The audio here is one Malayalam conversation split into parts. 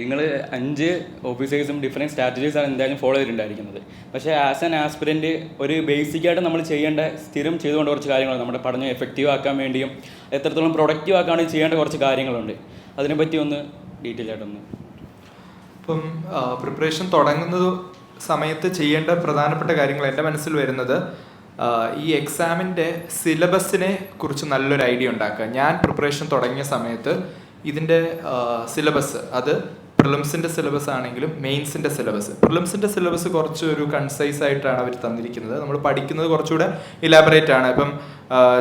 നിങ്ങൾ അഞ്ച് ഓഫീസേഴ്സും ഡിഫറെന്റ് സ്ട്രാറ്റജീസാണ് എന്തായാലും ഫോളോ ചെയ്തിട്ടുണ്ടായിരിക്കുന്നത്. പക്ഷേ ആസ് ആൻ ആസ്പിരന്റ് ഒരു ബേസിക്കായിട്ട് നമ്മൾ ചെയ്യേണ്ട സ്ഥിരം ചെയ്തുകൊണ്ട് കുറച്ച് കാര്യങ്ങളുണ്ട് നമ്മുടെ പഠനം എഫക്റ്റീവ് ആക്കാൻ വേണ്ടിയും എത്രത്തോളം പ്രൊഡക്റ്റീവ് ആക്കാൻ ചെയ്യേണ്ട കുറച്ച് കാര്യങ്ങളുണ്ട്. അതിനെപ്പറ്റി ഒന്ന് ഡീറ്റെയിൽ ആയിട്ടൊന്ന് ഇപ്പം പ്രിപ്പറേഷൻ തുടങ്ങുന്ന സമയത്ത് ചെയ്യേണ്ട പ്രധാനപ്പെട്ട കാര്യങ്ങൾ എന്റെ മനസ്സിൽ വരുന്നത് ഈ എക്സാമിന്റെ സിലബസിനെ കുറിച്ച് നല്ലൊരു ഐഡിയ ഉണ്ടാക്കുക. ഞാൻ പ്രിപ്പറേഷൻ തുടങ്ങിയ സമയത്ത് ഇതിന്റെ സിലബസ് അത് പ്രിലിംസിന്റെ സിലബസ് ആണെങ്കിലും മെയിൻസിന്റെ സിലബസ് പ്രിലിംസിന്റെ സിലബസ് കുറച്ച് ഒരു കൺസൈസ് ആയിട്ടാണ് അവർ തന്നിരിക്കുന്നത്. നമ്മൾ പഠിക്കുന്നത് കുറച്ചുകൂടെ ഇലാബറേറ്റ് ആണ്. ഇപ്പം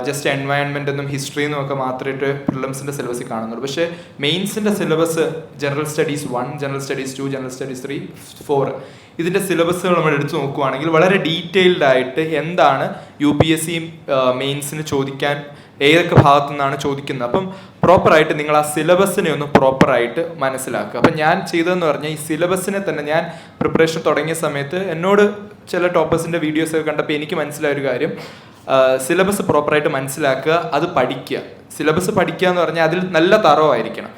ജസ്റ്റ് എൻവയൺമെന്റ് എന്നും ഹിസ്റ്ററി എന്നും ഒക്കെ മാത്രമായിട്ട് പ്രിലിംസിന്റെ സിലബസിൽ കാണുന്നുള്ളൂ. പക്ഷേ മെയിൻസിന്റെ syllabus general studies one general studies two general studies three four ഇതിന്റെ സിലബസുകൾ നമ്മൾ എടുത്തു നോക്കുകയാണെങ്കിൽ വളരെ ഡീറ്റെയിൽഡ് ആയിട്ട് എന്താണ് യു പി എസ് സി മെയിൻസിന് ചോദിക്കാൻ ഏതൊക്കെ ഭാഗത്തു നിന്നാണ് ചോദിക്കുന്നത്. അപ്പം പ്രോപ്പറായിട്ട് നിങ്ങൾ ആ സിലബസിനെ ഒന്ന് പ്രോപ്പറായിട്ട് മനസ്സിലാക്കുക. അപ്പം ഞാൻ ചെയ്തതെന്ന് പറഞ്ഞാൽ ഈ സിലബസിനെ തന്നെ ഞാൻ പ്രിപ്പറേഷൻ തുടങ്ങിയ സമയത്ത് എന്നോട് ചില ടോപ്പേഴ്സിന്റെ വീഡിയോസ് ഒക്കെ കണ്ടപ്പോൾ എനിക്ക് മനസ്സിലായ ഒരു കാര്യം സിലബസ് പ്രോപ്പറായിട്ട് മനസ്സിലാക്കുക അത് പഠിക്കുക. സിലബസ് പഠിക്കുക എന്ന് പറഞ്ഞാൽ അതിൽ നല്ല തറവായിരിക്കണം.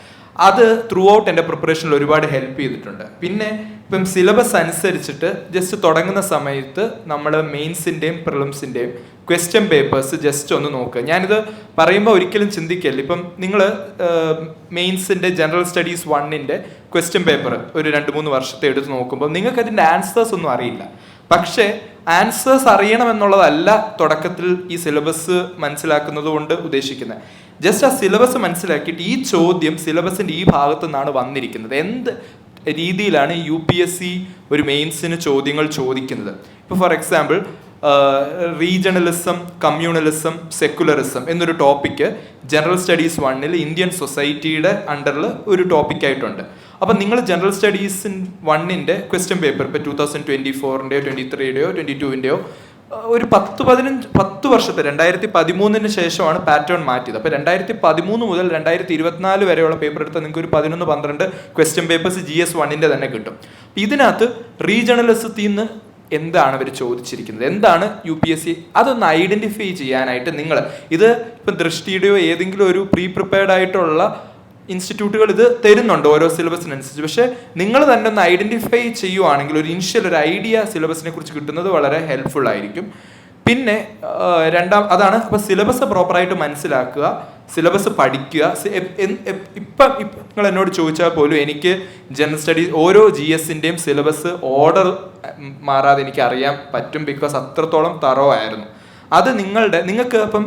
അത് ത്രൂ ഔട്ട് എന്റെ പ്രിപ്പറേഷനിൽ ഒരുപാട് ഹെൽപ്പ് ചെയ്തിട്ടുണ്ട്. പിന്നെ ഇപ്പം സിലബസ് അനുസരിച്ചിട്ട് ജസ്റ്റ് തുടങ്ങുന്ന സമയത്ത് നമ്മൾ മെയിൻസിന്റെയും പ്രിലിംസിന്റെയും ക്വസ്റ്റ്യൻ പേപ്പേഴ്സ് ജസ്റ്റ് ഒന്ന് നോക്കുക. ഞാനിത് പറയുമ്പോൾ ഒരിക്കലും ചിന്തിക്കല്ല ഇപ്പം നിങ്ങൾ മെയിൻസിന്റെ ജനറൽ സ്റ്റഡീസ് വണ്ണിന്റെ ക്വസ്റ്റ്യൻ പേപ്പർ ഒരു രണ്ട് മൂന്ന് വർഷത്തെ എടുത്ത് നോക്കുമ്പോൾ നിങ്ങൾക്ക് അതിന്റെ ആൻസേഴ്സ് ഒന്നും അറിയില്ല. പക്ഷേ ആൻസേഴ്സ് അറിയണമെന്നുള്ളതല്ല തുടക്കത്തിൽ ഈ സിലബസ് മനസ്സിലാക്കുന്നത് കൊണ്ട് ഉദ്ദേശിക്കുന്നത് ജസ്റ്റ് ആ സിലബസ് മനസ്സിലാക്കിയിട്ട് ഈ ചോദ്യം സിലബസിന്റെ ഈ ഭാഗത്തു നിന്നാണ് വന്നിരിക്കുന്നത്. എന്ത് രീതിയിലാണ് യു പി എസ് സി ഒരു മെയിൻസിന് ചോദ്യങ്ങൾ ചോദിക്കുന്നത്? ഇപ്പോൾ for example regionalism communalism secularism എന്നൊരു ടോപ്പിക്ക് ജനറൽ സ്റ്റഡീസ് വണ്ണിൽ ഇന്ത്യൻ സൊസൈറ്റിയുടെ അണ്ടറിൽ ഒരു ടോപ്പിക്കായിട്ടുണ്ട് അപ്പം നിങ്ങൾ ജനറൽ സ്റ്റഡീസ് വണ്ണിന്റെ ക്വസ്റ്റ്യൻ പേപ്പർ ഇപ്പോൾ ടു തൗസൻഡ് ട്വന്റി ഫോറിന്റെയോ ട്വന്റി ത്രീയുടെയോ ട്വന്റി ടുവിന്റെയോ ഒരു പത്ത് പതിനഞ്ച് പത്ത് വർഷത്തെ രണ്ടായിരത്തി പതിമൂന്നിന് ശേഷമാണ് പാറ്റേൺ മാറ്റിയത്. അപ്പോൾ രണ്ടായിരത്തി പതിമൂന്ന് മുതൽ രണ്ടായിരത്തി ഇരുപത്തിനാല് വരെയുള്ള പേപ്പർ എടുത്താൽ നിങ്ങൾക്ക് ഒരു പതിനൊന്ന് പന്ത്രണ്ട് ക്വസ്റ്റ്യൻ പേപ്പേഴ്സ് ജി എസ് വണ്ണിന്റെ തന്നെ കിട്ടും. ഇതിനകത്ത് റീജണലിസത്തിൽ നിന്ന് എന്താണ് അവർ ചോദിച്ചിരിക്കുന്നത്? എന്താണ് യു പി എസ് സി അതൊന്ന് ഐഡന്റിഫൈ ചെയ്യാനായിട്ട് നിങ്ങൾ ഇത് ഇപ്പം ദൃഷ്ടിയുടെയോ ഏതെങ്കിലും ഒരു പ്രീ പ്രിപ്പയർഡ് ആയിട്ടുള്ള ഇൻസ്റ്റിറ്റ്യൂട്ടുകൾ ഇത് തരുന്നുണ്ട് ഓരോ സിലബസിനനുസരിച്ച്. പക്ഷേ നിങ്ങൾ തന്നെ ഒന്ന് ഐഡന്റിഫൈ ചെയ്യുവാണെങ്കിൽ ഒരു ഇനിഷ്യൽ ഒരു ഐഡിയ സിലബസിനെ കുറിച്ച് കിട്ടുന്നത് വളരെ ഹെൽപ്ഫുൾ ആയിരിക്കും. പിന്നെ രണ്ടാം അതാണ് അപ്പോൾ സിലബസ് പ്രോപ്പറായിട്ട് മനസ്സിലാക്കുക സിലബസ് പഠിക്കുക. ഇപ്പം ഇപ്പം നിങ്ങൾ എന്നോട് ചോദിച്ചാൽ പോലും എനിക്ക് ജനറൽ സ്റ്റഡീസ് ഓരോ ജി എസിന്റെയും സിലബസ് ഓർഡർ മാറാതെ എനിക്ക് അറിയാൻ പറ്റും ബിക്കോസ് അത്രത്തോളം തറോ ആയിരുന്നു. അത് നിങ്ങളുടെ നിങ്ങൾക്ക് അപ്പം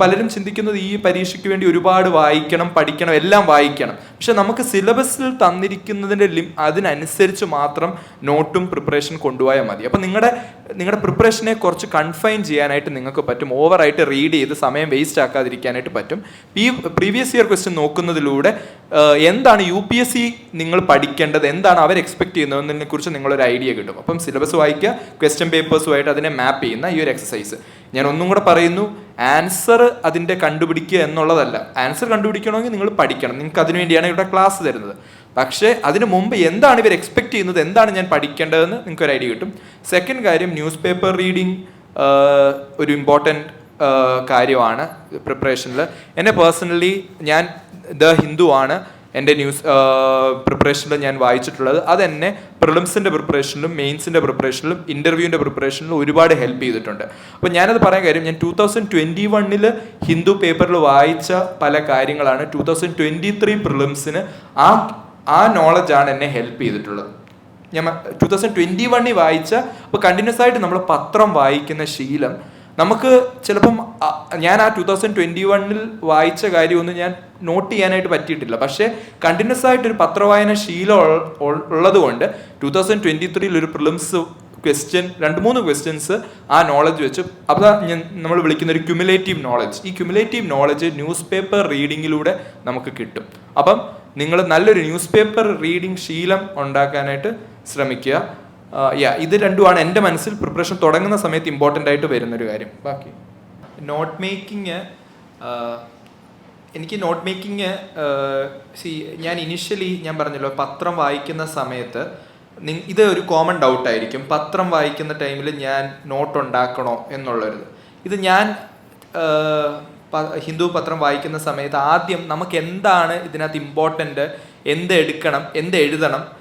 പലരും ചിന്തിക്കുന്നത് ഈ പരീക്ഷയ്ക്ക് വേണ്ടി ഒരുപാട് വായിക്കണം പഠിക്കണം എല്ലാം വായിക്കണം. പക്ഷെ നമുക്ക് സിലബസിൽ തന്നിരിക്കുന്നതിന്റെ ലിം അതിനനുസരിച്ച് മാത്രം നോട്ടും പ്രിപ്പറേഷൻ കൊണ്ടുപോയാൽ മതി. അപ്പം നിങ്ങളുടെ നിങ്ങളുടെ പ്രിപ്പറേഷനെ കുറച്ച് കൺഫൈൻ ചെയ്യാനായിട്ട് നിങ്ങൾക്ക് പറ്റും. ഓവറായിട്ട് റീഡ് ചെയ്ത് സമയം വേസ്റ്റ് ആക്കാതിരിക്കാനായിട്ട് പറ്റും. ഈ പ്രീവിയസ് ഇയർ ക്വസ്റ്റ്യൻ നോക്കുന്നതിലൂടെ എന്താണ് യു പി എസ് സി നിങ്ങൾ പഠിക്കേണ്ടത്? എന്താണ് അവർ എക്സ്പെക്ട് ചെയ്യുന്നതെന്നതിനെക്കുറിച്ച് കുറിച്ച് നിങ്ങളൊരു ഐഡിയ കിട്ടും. അപ്പം സിലബസ് വായിക്കുക ക്വസ്റ്റ്യൻ പേപ്പേഴ്സുമായിട്ട് അതിനെ മാപ്പ് ചെയ്യുന്ന ഈ ഒരു എക്സസൈസ്. ഞാൻ ഒന്നും കൂടെ പറയുന്നു ആൻസർ അതിന്റെ കണ്ടുപിടിക്കുക എന്നുള്ളതല്ല. ആൻസർ കണ്ടുപിടിക്കണമെങ്കിൽ നിങ്ങൾ പഠിക്കണം. നിങ്ങൾക്ക് അതിനു വേണ്ടിയാണ് ഇവിടെ ക്ലാസ് തരുന്നത്. പക്ഷേ അതിന് മുമ്പ് എന്താണ് ഇവർ എക്സ്പെക്ട് ചെയ്യുന്നത്? എന്താണ് ഞാൻ പഠിക്കേണ്ടതെന്ന് നിങ്ങൾക്ക് ഒരു ഐഡിയ കിട്ടും. സെക്കൻഡ് കാര്യം ന്യൂസ് പേപ്പർ റീഡിങ് ഒരു ഇമ്പോർട്ടന്റ് കാര്യമാണ് പ്രിപ്പറേഷനിൽ എന്നെ പേഴ്സണലി ഞാൻ ദ ഹിന്ദു ആണ്. എന്റെ ന്യൂസ് പ്രിപ്പറേഷനിൽ ഞാൻ വായിച്ചിട്ടുള്ളത്. അതെന്നെ പ്രിലിംസിന്റെ പ്രിപ്പറേഷനിലും മെയിൻസിന്റെ പ്രിപ്പറേഷനിലും ഇന്റർവ്യൂവിന്റെ പ്രിപ്പറേഷനിലും ഒരുപാട് ഹെൽപ്പ് ചെയ്തിട്ടുണ്ട്. അപ്പോൾ ഞാനത് പറയാൻ കാര്യം ഞാൻ ടൂ തൗസൻഡ് ട്വന്റി വണ്ണിൽ ഹിന്ദു പേപ്പറിൽ വായിച്ച പല കാര്യങ്ങളാണ് ടൂ തൗസൻഡ് ട്വന്റി ത്രീ പ്രിലിംസിന് ആ ആ നോളജാണ് എന്നെ ഹെൽപ്പ് ചെയ്തിട്ടുള്ളത്. ഞാൻ ടൂ തൗസൻഡ് ട്വന്റി വണ്ണിൽ വായിച്ച അപ്പോൾ കണ്ടിന്യൂസ് ആയിട്ട് നമ്മൾ പത്രം വായിക്കുന്ന ശീലം നമുക്ക് ചിലപ്പം ഞാൻ ആ ടൂ തൗസൻഡ് ട്വന്റി വണ്ണിൽ വായിച്ച കാര്യമൊന്നും ഞാൻ നോട്ട് ചെയ്യാനായിട്ട് പറ്റിയിട്ടില്ല. പക്ഷേ കണ്ടിന്യൂസ് ആയിട്ട് ഒരു പത്രവായന ശീലം ഉള്ളത് കൊണ്ട് ടൂ തൗസൻഡ് ട്വന്റി ത്രീയിൽ ഒരു പ്രിലിംസ് ക്വസ്റ്റ്യൻ രണ്ട് മൂന്ന് ക്വസ്റ്റ്യൻസ് ആ നോളജ് വെച്ച് അപ്പോൾ ഞാൻ നമ്മൾ വിളിക്കുന്ന ഒരു ക്യുമുലേറ്റീവ് നോളജ് ഈ ക്യുമുലേറ്റീവ് നോളജ് ന്യൂസ് പേപ്പർ റീഡിങ്ങിലൂടെ നമുക്ക് കിട്ടും. അപ്പം നിങ്ങൾ നല്ലൊരു ന്യൂസ് പേപ്പർ റീഡിങ് ശീലം ഉണ്ടാക്കാനായിട്ട് ശ്രമിക്കുക. യാ ഇത് രണ്ടുമാണ് എന്റെ മനസ്സിൽ പ്രിപ്പറേഷൻ തുടങ്ങുന്ന സമയത്ത് ഇമ്പോർട്ടന്റ് ആയിട്ട് വരുന്നൊരു കാര്യം. ബാക്കി. നോട്ട് മേക്കിങ് എനിക്ക് നോട്ട് മേക്കിങ് സി ഞാൻ ഇനിഷ്യലി ഞാൻ പറഞ്ഞല്ലോ പത്രം വായിക്കുന്ന സമയത്ത് ഇത് ഒരു കോമൺ ഡൗട്ട് ആയിരിക്കും. പത്രം വായിക്കുന്ന ടൈമിൽ ഞാൻ നോട്ട് ഉണ്ടാക്കണോ എന്നുള്ളൊരു ഇത് ഞാൻ ഹിന്ദു പത്രം വായിക്കുന്ന സമയത്ത് ആദ്യം നമുക്ക് എന്താണ് ഇതിനകത്ത് ഇമ്പോർട്ടന്റ് എന്ത് എടുക്കണം എന്ത് എഴുതണം